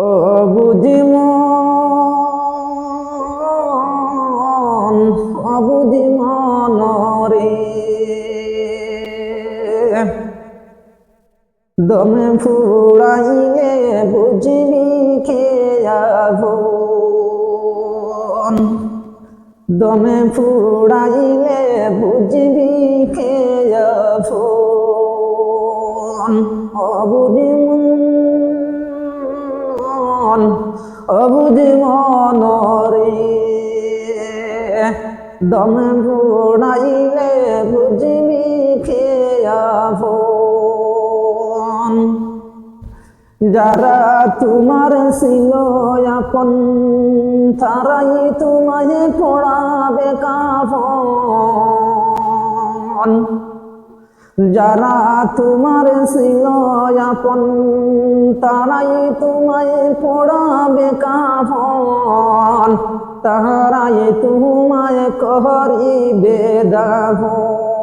ও বুঝি মন, ও বুঝি রে। দমে ফুড়াইলে বুঝবি খেয়াব দমে ফুড়াইলে বুঝবি খেয়াব অবুঝি মন অবুঝি মন রে দমে ফুড়াইলে বুঝবি খেয়াব যারা তোমার ছিল আপন, তারাই তোমায় পড়াবে কাফন। যারা তোমার ছিল আপন, তারাই তোমায় পড়াবে কাফন। তারাই তোমায় করিবে দাফন।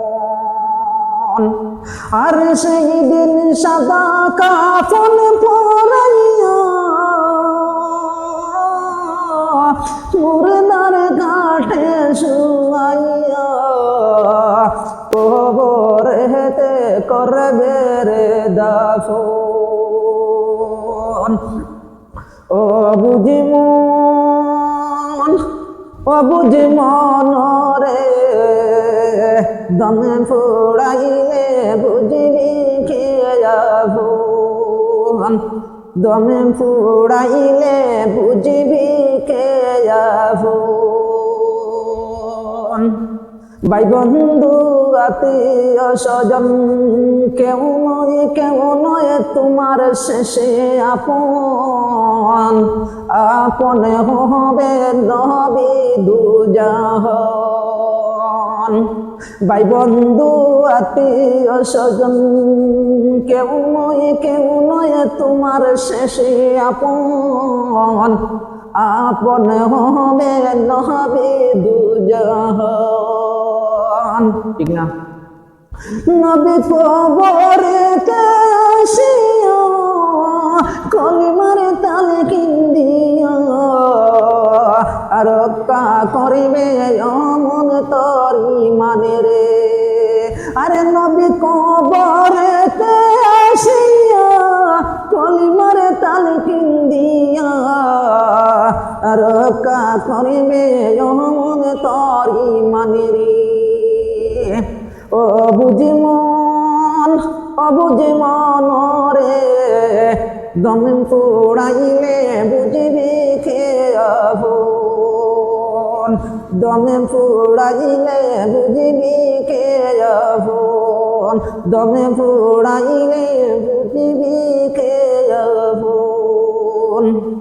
আর সেই দিন সাদা কাফন করবে রে দাফন। ও বুঝি মন, ও বুঝি মন রে, দমে ফুড়াইলে বুঝবি খেয়াব দমে ফুড়াইলে বুঝবি খেয়াব ভাই বন্ধু আত্মীয় স্বজন কেউ নয় কেউ নয় তোমার শেষে আপন। আপন হবে নবী দুজাহন। ভাই বন্ধু আত্মীয় স্বজন কেউ নয় কেউ নয় তোমার শেষে আপন। আপন হবে নবী দুজাহন। ঠিক না? নবী কবরেতে আসিয়া কলিমার তালে কিন্দিয়া কা করিবে অমন তরি মানে রে। আরে নবী কবরেতে আসিয়া কলিমার তালে কিন্দিয়া কা করিবে অমন তরি মানে রে। অবুঝি মনরে দম ফুড়াইলে বুঝিবি খেয়াব দমে ফুড়াইলে বুঝিবি খেয়াব দমে ফুড়াইলে বুঝিবি খেয়াব